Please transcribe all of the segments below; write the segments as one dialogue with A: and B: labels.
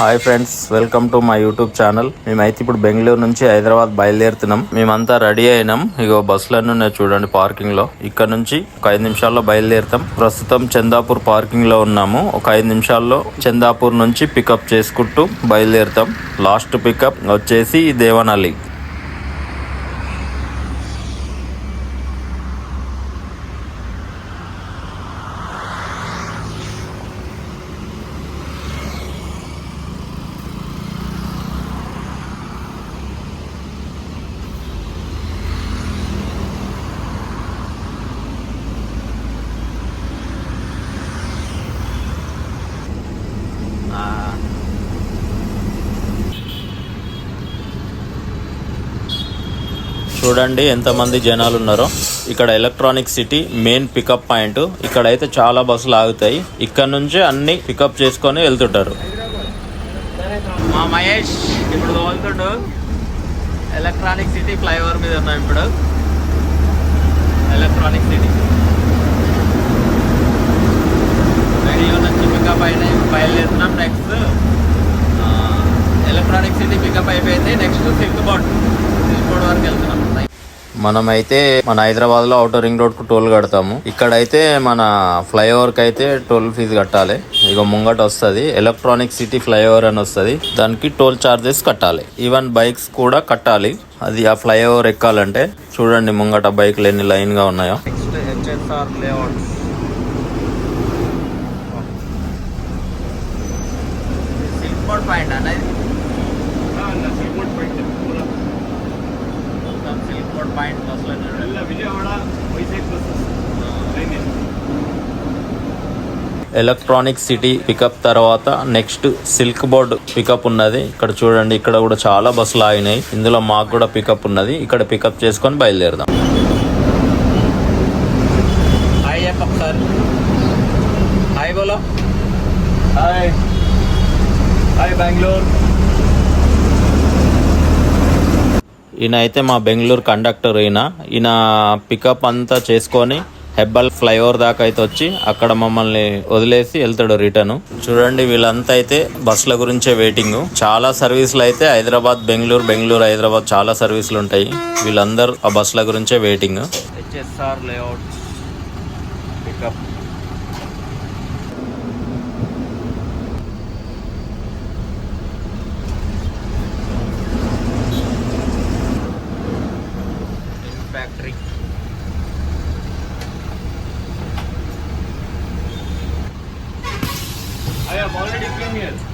A: Hi friends welcome to my YouTube channel. మేమైతే ఇప్పుడు బెంగళూరు నుంచి హైదరాబాద్ బయలుదేరుతున్నాం. మేమంతా రెడీ అయినాం. ఇగో బస్సులన్నీ ఉన్నాయి చూడండి పార్కింగ్లో. ఇక్కడ నుంచి ఒక ఐదు నిమిషాల్లో బయలుదేరుతాం. ప్రస్తుతం చందాపూర్ పార్కింగ్లో ఉన్నాము. ఒక ఐదు నిమిషాల్లో చందాపూర్ నుంచి పికప్ చేసుకుంటూ బయలుదేరుతాం. లాస్ట్ పికప్ వచ్చేసి దేవనల్లి. చూడండి ఎంతమంది జనాలు ఉన్నారో ఇక్కడ electronic city main pickup point ఇక్కడ అయితే చాలా బస్సులు ఆగుతాయి. ఇక్కడ నుంచే అన్ని పికప్ చేసుకొని వెళ్తుంటారు. మా మహేష్ ఇప్పుడు తోలుతుండు. ఎలక్ట్రానిక్ సిటీ ఫ్లైఓవర్ మీద ఉన్నాం ఇప్పుడు. ఎలక్ట్రానిక్ సిటీ వీడియో నుంచి పికప్ అయినాయి. బయలుదేరుతున్నాం నెక్స్ట్ ఎలక్ట్రానిక్ సిటీ పికప్ అయిపోయింది. Next silk board silk board వరకు వెళ్తున్నాం. మనమైతే మన హైదరాబాద్లో అవుటర్ రింగ్ రోడ్కు టోల్ కడతాము. ఇక్కడైతే మన ఫ్లైఓవర్కి అయితే టోల్ ఫీజు కట్టాలి. ఇక ముంగట వస్తుంది. ఎలక్ట్రానిక్ సిటీ ఫ్లైఓవర్ అని వస్తుంది. దానికి టోల్ చార్జెస్ కట్టాలి. ఈవెన్ బైక్స్ కూడా కట్టాలి. అది ఆ ఫ్లైఓవర్ ఎక్కాలంటే చూడండి ముంగట బైక్లు ఎన్ని లైన్గా ఉన్నాయో. పాయింట్ అనేది సిల్క్ బోర్డ్ పాయింట్ బస్సులో
B: ಎಲ್ಲ ವಿಜಯವಾಡ ವೈಜಾಗ್ ಬಸ್ಸಸ್ ಟ್ರೈನ್ ಇದೆ
A: ఎలక్ట్రానిక్ సిటీ పికప్ తర్వాత నెక్స్ట్ సిల్క్ బోర్డ్ పికప్ ఉన్నది ఇక్కడ చూడండి ఇక్కడ కూడా చాలా బస్సులు ఆగినాయి ఇందులో మాకు కూడా పికప్ ఉన్నది ఇక్కడ పికప్ చేసుకొని బయలుదేరదాం హాయ్ సార్ హాయ్ బోలో
B: ಹಾಯ್ ಹಾಯ್ ಬ್ಯಾಂಗ್ಳೂರ್
A: ఈయన అయితే మా బెంగళూరు కండక్టర్ ఈయన. ఈయన పికప్ అంతా చేసుకొని హెబ్బల్ ఫ్లైఓవర్ దాకా అయితే వచ్చి అక్కడ మమ్మల్ని వదిలేసి వెళ్తాడు రిటర్న్. చూడండి వీళ్ళంతా అయితే బస్సుల గురించే వెయిటింగ్ చాలా సర్వీసులు అయితే హైదరాబాద్ బెంగళూరు బెంగళూరు హైదరాబాద్ చాలా సర్వీసులు ఉంటాయి. వీళ్ళందరూ ఆ బస్సుల గురించే waiting HSR layout pickup have
B: already been here.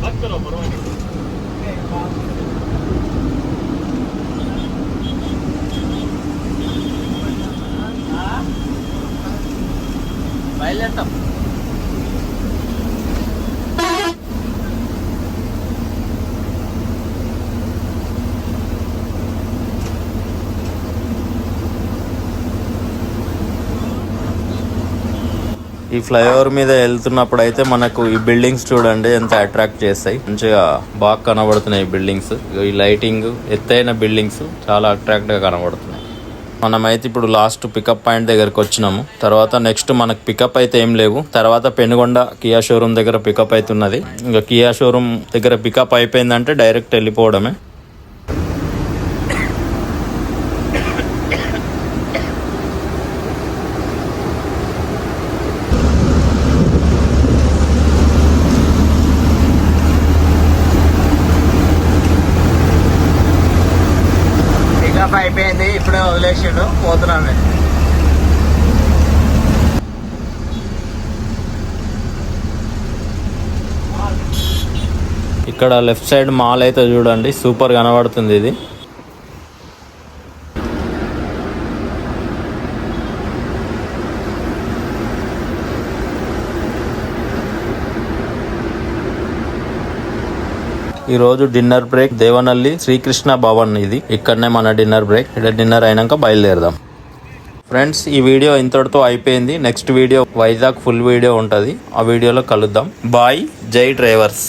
B: Let's go, but I don't know.
A: బయలుదేరుతాం. ఈ ఫ్లైఓవర్ మీద వెళ్తున్నప్పుడు అయితే మనకు ఈ బిల్డింగ్స్ చూడండి ఎంత అట్రాక్ట్ చేస్తాయి. మంచిగా బాగా కనబడుతున్నాయి ఈ బిల్డింగ్స్. ఈ లైటింగ్ ఎత్తైన బిల్డింగ్స్ చాలా అట్రాక్ట్గా కనబడుతున్నాయి. మనమైతే ఇప్పుడు లాస్ట్ పికప్ పాయింట్ దగ్గరకు వచ్చినాము. తర్వాత నెక్స్ట్ మనకు పికప్ అయితే ఏం లేవు. తర్వాత పెనుగొండ కియా షోరూమ్ దగ్గర పికప్ అవుతున్నది ఇంకా కియా షోరూమ్ దగ్గర పికప్ అయిపోయిందంటే డైరెక్ట్ వెళ్ళిపోవడమే. ఆఫ్ అయిపోయింది ఇప్పుడే వదిలేసిండు పోతున్నామే ఇక్కడ లెఫ్ట్ సైడ్ మాల్ అయితే చూడండి సూపర్ కనబడుతుంది ఇది. ఈ రోజు డిన్నర్ బ్రేక్ దేవనల్లి శ్రీకృష్ణ భవన్ ఇది. ఇక్కడనే మన డిన్నర్ బ్రేక్. ఇక్కడ డిన్నర్ అయినాక బయలుదేరదాం. ఫ్రెండ్స్ ఈ వీడియో ఇంతటితో అయిపోయింది. Next video Vizag full video ఉంటుంది. ఆ వీడియోలో కలుద్దాం. బాయ్. జై డ్రైవర్స్.